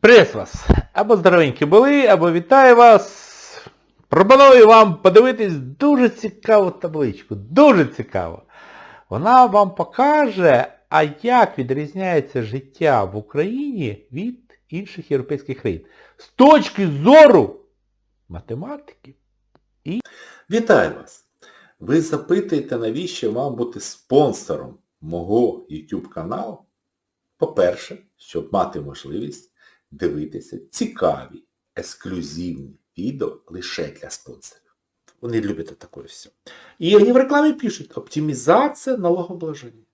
Привіт вас! Або здоровенькі були, або вітаю вас. Пропоную вам подивитись дуже цікаву табличку. Дуже цікаво. Вона вам покаже, а як відрізняється життя в Україні від інших європейських країн. З точки зору математики. і... Вітаю вас! Ви запитуєте, навіщо вам бути спонсором мого YouTube каналу? По-перше, щоб мати можливість дивитися цікаві, ексклюзивні відео лише для спонсорів. Вони люблять таке все. И они в рекламе пишут, оптимизация налогообложения.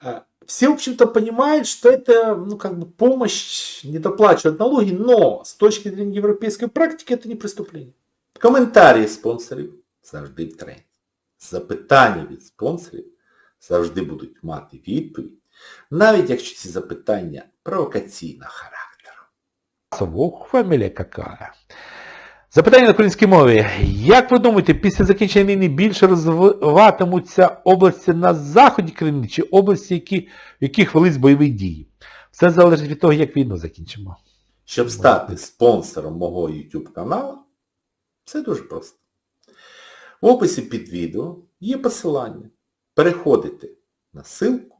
А, Все, в общем-то, понимают, что это, ну, как бы помощь, не доплачивать налоги, но с точки зрения европейской практики это не преступление. Коментарі спонсорів завжди в тренді. Запитання від спонсорів завжди будуть мати відповідь, навіть якщо ці запитання провокаційного характеру. Ох, фамілія какая. Запитання на українській мові. Як ви думаєте, після закінчення війни більше розвиватимуться області на заході країни чи області, які, в яких велись бойові дії? Все залежить від того, як війну закінчимо. Щоб стати спонсором мого YouTube каналу, все дуже просто. В описі під відео є посилання. Переходите на ссылку,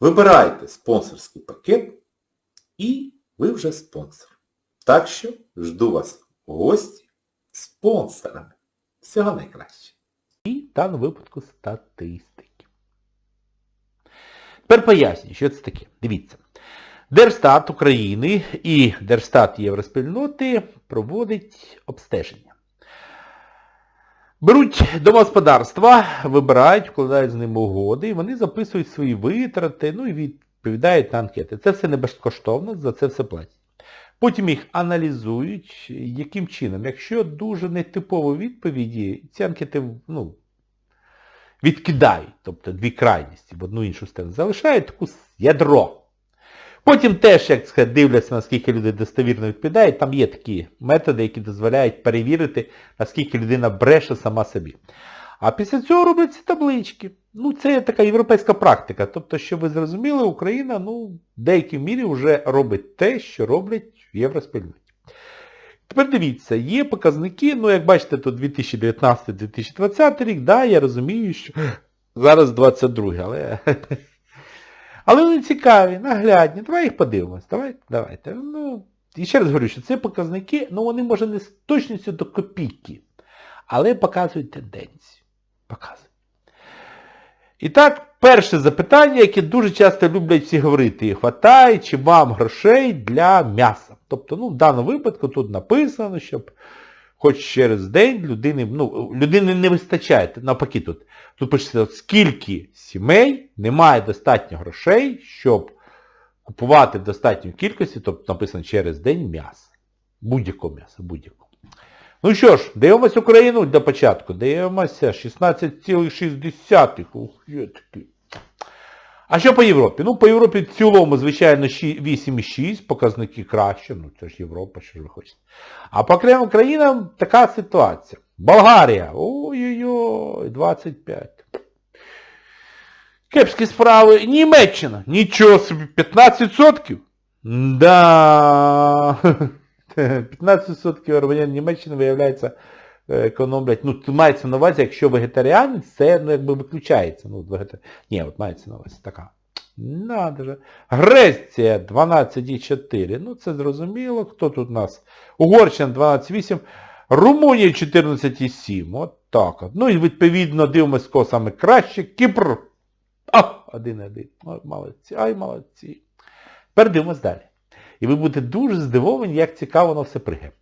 вибирайте спонсорський пакет і ви вже спонсор. Так що жду вас гості спонсорами. Всього найкраще. І в даному випадку статистики. Тепер пояснюю, що це таке. Дивіться. Держстат України і Держстат Євроспільноти проводить обстеження. Беруть домогосподарства, вибирають, вкладають з ними угоди, і вони записують свої витрати, ну і відповідають на анкети. Це все не безкоштовно, за це все платять. Потім їх аналізують, яким чином. Якщо дуже нетипові відповіді, ці анкети ну, відкидають, тобто дві крайності в одну іншу сторону, залишають таку ядро. Потім теж, як сказати, дивляться, наскільки люди достовірно відповідають, там є такі методи, які дозволяють перевірити, наскільки людина бреше сама собі. А після цього роблять ці таблички. Ну, це така європейська практика. Тобто, щоб ви зрозуміли, Україна, ну, в деякій мірі вже робить те, що роблять в євроспільноті. Тепер дивіться, є показники, ну, як бачите, тут 2019-2020 рік, да, я розумію, що зараз 22 але... Але вони цікаві, наглядні. Давай їх подивимось. Давай, давайте. Ну, і ще раз говорю, що це показники, ну вони може не з точністю до копійки, але показують тенденцію. Показують. І так, перше запитання, яке дуже часто люблять всі говорити, хватає чи вам грошей для м'яса. Тобто, ну, в даному випадку тут написано, щоб хоч через день людини, ну, людини не вистачає, навпаки тут. Тут пишеться, скільки сімей не має достатньо грошей, щоб купувати в достатній кількості, тобто написано через день м'ясо. Будь-якого м'яса, будь-якого. Ну що ж, дивимося Україну для початку. Дивимося 16,6. Ух, є такі. А що по Європі? Ну, по Європі в цілому, звичайно, 8,6, показники краще, ну це ж Європа, що ж ви хочете. А по окремим країнам така ситуація. Болгарія, ой-ой-ой, 25. Кепські справи. Німеччина, нічого собі, 15%? Да. 15% громадян Німеччини, виявляється, економлять, ну, мається на увазі, якщо вегетаріанець, це ну, якби виключається. Ну, вегетар... Ні, от мається на увазі така. Надо же. Греція 12,4. Ну, це зрозуміло. Хто тут у нас? Угорщина 12,8. Румунія 14,7. От так от. Ну і відповідно дивимось, кого саме краще. Кіпр. А, 1-1. Ой, молодці. Ай, молодці. Тепер дивимось далі. І ви будете дуже здивовані, як цікаво воно все пригає.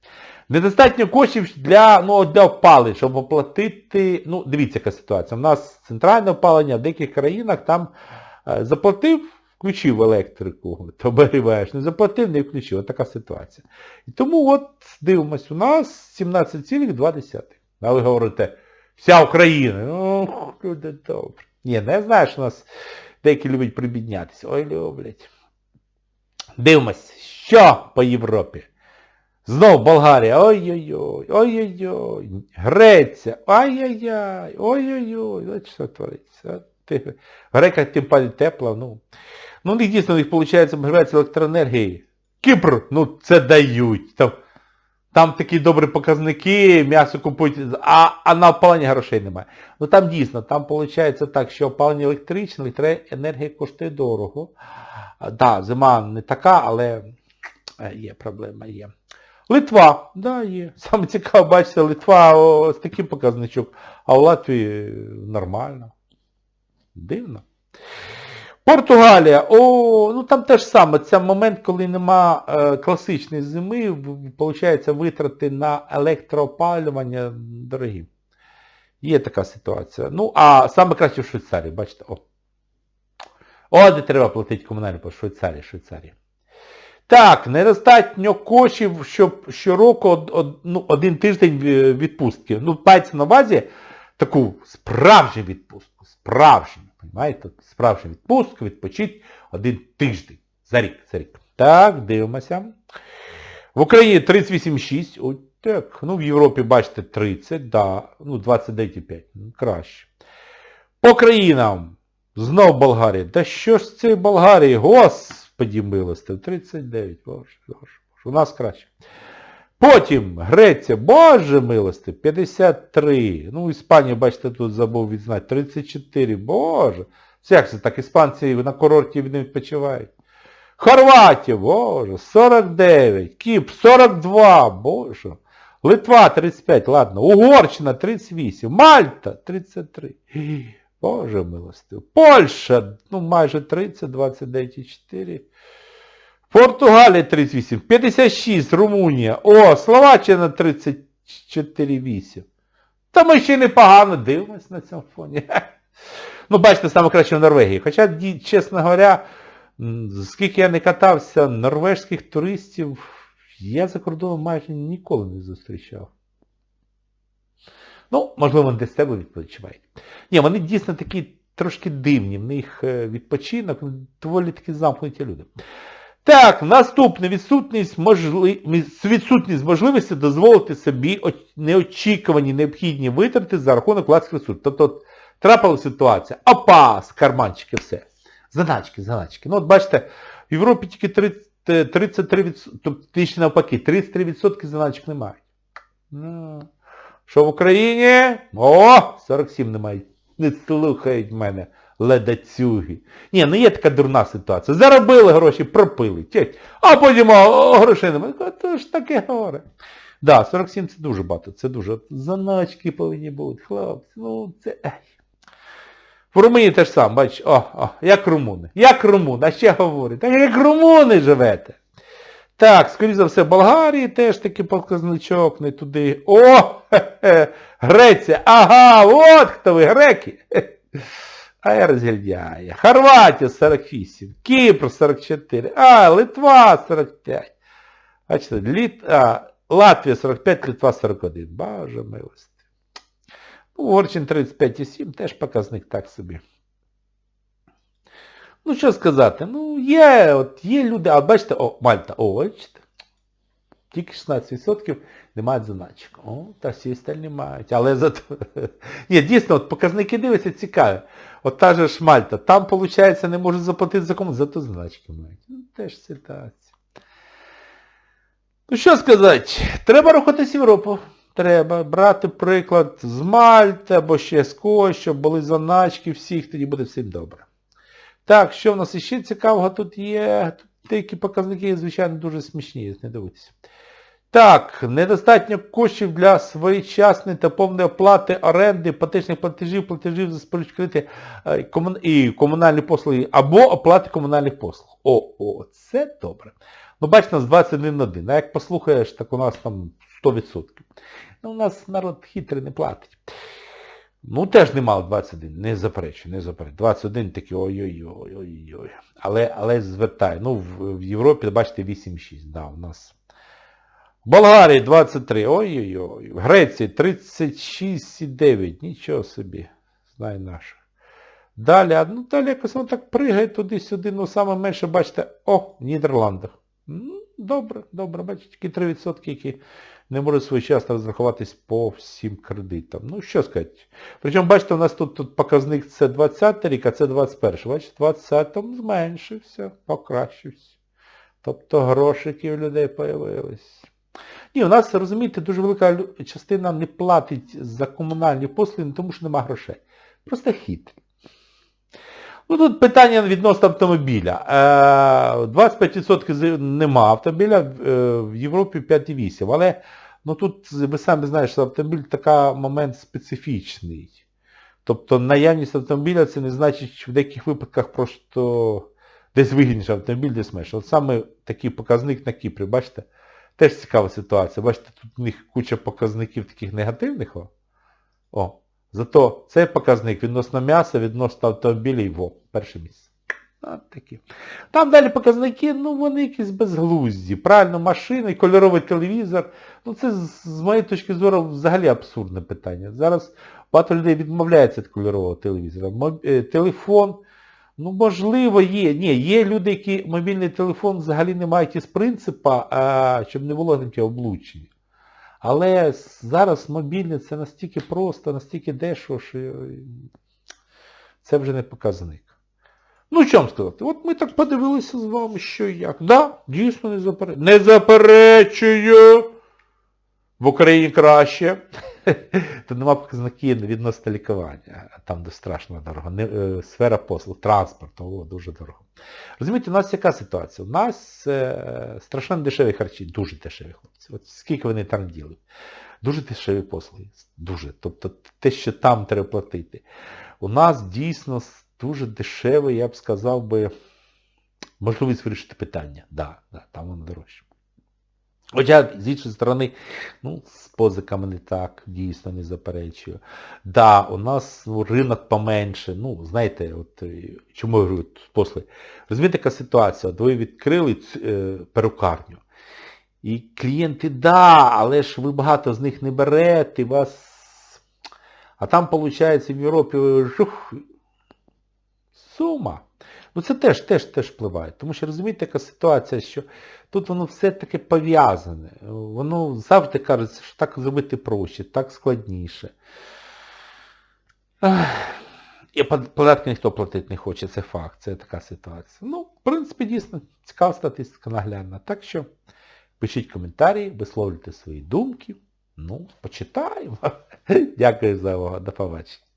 Недостатньо коштів для ну, для опалення, щоб оплатити, ну, дивіться, яка ситуація. У нас центральне опалення в деяких країнах там е, заплатив, включив електрику, то оберігаєш, не заплатив, не включив. Ось така ситуація. І тому от дивимось, у нас 17,2. А ви говорите, вся Україна. Ох, люди добре. Ні, не знаю, що у нас деякі люблять прибіднятися. Ой, люблять. Дивимось, що по Європі. Знов Болгарія, ой-ой-ой, ой-ой-ой, Греція, ай-яй-яй, ой-ой-ой, от що твориться. В Греках тим палі тепло, ну. Ну, них дійсно, у них, виходить, обіграється електроенергії Кіпр, ну це дають. Там, там такі добрі показники, м'ясо купують, а, а на опалення грошей немає. Ну там дійсно, там виходить так, що опалення електричне, електроенергія коштує дорого. Так, да, зима не така, але є проблема, є. Литва, да, є. Саме цікаво, бачите, Литва з таким показничок, а в Латвії е, нормально. Дивно. Португалія, о, ну там теж саме, це момент, коли нема е, класичної зими, виходить, витрати на електроопалювання дорогі. Є така ситуація. Ну, а саме краще в Швейцарії, бачите, о. О, де треба платити комунальні по Швейцарії, Швейцарії. Так, недостатньо коштів, щоб щороку ну, один тиждень е, відпустки. Ну, мається на увазі таку справжню відпустку. Справжню. Понимаєте? Справжню відпустку, відпочить один тиждень. За рік, за рік. Так, дивимося. В Україні 38,6. Ой, так. Ну, в Європі, бачите, 30, да. Ну, 29,5. Ну, краще. По країнам. Знов Болгарія. Да що ж цієї Болгарії? Господі милостив. 39. Боже, боже, боже. У нас краще. Потім Греція, боже милости, 53. Ну, Іспанія, бачите, тут забув відзнати. 34, боже. Як це так, іспанці на курорті не відпочивають. Хорватія, боже, 49. Кіп, 42, боже. Литва 35, ладно. Угорщина 38. Мальта 33. Боже милостив. Польща, ну майже 30, 29,4. Португалія 38, 56, Румунія. О, Словаччина 34,8. Та ми ще непогано дивимось на цьому фоні. Ну, бачите, саме краще в Норвегії. Хоча, чесно говоря, скільки я не катався, норвежських туристів я за кордоном майже ніколи не зустрічав. Ну, можливо, вони десь з тебе відпочивають. Ні, вони дійсно такі трошки дивні, в них е, відпочинок, доволі такі замкнуті люди. Так, наступне відсутність, можли... відсутність можливості дозволити собі неочікувані необхідні витрати за рахунок власних ресурсів. Тобто от, трапилася ситуація. Опа, з карманчики все. Заначки, заначки. Ну от бачите, в Європі тільки 30, е, 33%, тобто навпаки, 33% заначок немає. Ну, що в Україні? О, 47 немає. Не слухають мене ледацюги. Ні, ну є така дурна ситуація. Заробили гроші, пропили. Тять. А потім о, грошей немає. То ж таке горе. Да, 47 це дуже багато. Це дуже. Заначки повинні бути, хлопці. Ну, це. В Румунії теж саме, бачиш, о, о, як румуни. Як румуни, а ще говорять. Так як румуни живете. Так, скоріше за все, Болгарії теж такий показничок, не туди. О! Греція. Ага, от хто ви, греки. А я розгільдяє. Хорватія 48, Кіпр 44, а, Литва 45. Бачите, Літ... а, Латвія 45, Литва 41. Боже милості. Ну, Угорчин 35,7, теж показник так собі. Ну, що сказати, ну, є, от є люди, а бачите, о, Мальта, о, бачите, тільки 16% не мають заначок. О, та всі остальні мають. Але зато... Ні, дійсно, от показники дивляться цікаві. От та же ж Мальта, там, виходить, не можуть заплатити за кому, зато заначки мають. Ну, теж ситуація. Ну що сказати, треба рухатись в Європу. Треба брати приклад з Мальти або ще з когось, щоб були заначки всіх, тоді буде всім добре. Так, що в нас іще цікавого тут є? Деякі показники, звичайно, дуже смішні, не дивитися. Так, недостатньо коштів для своєчасної та повної оплати оренди, іпотечних платежів, платежів за споживчі кредити е, і комунальні послуги, або оплати комунальних послуг. О, о, це добре. Ну, бачите, у нас 21 на 1. А як послухаєш, так у нас там 100%. Ну, у нас народ хитрий не платить. Ну, теж немало 21, не заперечую, не заперечую. 21 такий ой-ой-ой, ой-ой. Але, але звертаю. Ну, в, в Європі, бачите, 8,6. Да, у нас. В Болгарії 23. Ой-ой-ой. В Греції 36,9. Нічого собі. Знай наш. Далі, ну далі якось воно так пригає туди-сюди, ну саме менше, бачите, о, в Нідерландах. Добре, добре, бачите, тільки 3%, які не можуть своєчасно розрахуватись по всім кредитам. Ну, що сказати. Причому, бачите, у нас тут, тут показник це 20 рік, а це 21. Бачите, 20 зменшився, покращився. Тобто грошики у людей появились. Ні, у нас, розумієте, дуже велика частина не платить за комунальні послуги, тому що нема грошей. Просто хід. Ну тут питання відносно автомобіля. Е, 25% з- нема автомобіля, е, в Європі 5,8. Але ну, тут ви самі знаєте, що автомобіль така момент специфічний. Тобто наявність автомобіля це не значить, що в деяких випадках просто десь вигідніше автомобіль, десь менше. От саме такий показник на Кіпрі, бачите? Теж цікава ситуація. Бачите, тут у них куча показників таких негативних. О. Зато цей показник відносно м'яса, відносно автомобілів, во, перше місце. От такі. Там далі показники, ну вони якісь безглузді. Правильно, машина, і кольоровий телевізор. Ну це з моєї точки зору взагалі абсурдне питання. Зараз багато людей відмовляються від кольорового телевізора. Е, Телефон, ну можливо є. Ні, є люди, які мобільний телефон взагалі не мають із принципа, щоб не було таке облучення. Але зараз мобільне це настільки просто, настільки дешево, що це вже не показник. Ну, що сказати? От ми так подивилися з вами, що і як. Да, дійсно не заперечую. Не заперечую! В Україні краще. Тут нема показників відносно лікування, там де страшно дорого. Не, е, сфера послуг, транспорту, о, дуже дорого. Розумієте, у нас яка ситуація? У нас е, страшно дешеві харчі, дуже дешеві хлопці. От скільки вони там ділять. Дуже дешеві послуги. Дуже. Тобто те, що там треба платити. У нас дійсно дуже дешеве, я б сказав би, можливість вирішити питання. Да, да, там воно дорожче. Хоча, з іншої сторони, ну, з позиками не так, дійсно не заперечую. Да, у нас ну, ринок поменше. Ну, знаєте, от е, чому я говорю послуги. Розумієте, така ситуація, от ви відкрили е, перукарню. І клієнти, да, але ж ви багато з них не берете, вас. А там, виходить, в Європі жух, сума. Ну це теж, теж, теж впливає. Тому що розумієте, яка ситуація, що тут воно все таки пов'язане. Воно завжди кажеться, що так зробити проще, так складніше. І податки ніхто платити не хоче, це факт, це така ситуація. Ну, в принципі, дійсно, цікава статистика наглядна. Так що пишіть коментарі, висловлюйте свої думки. Ну, почитаємо. Дякую за увагу. До побачення.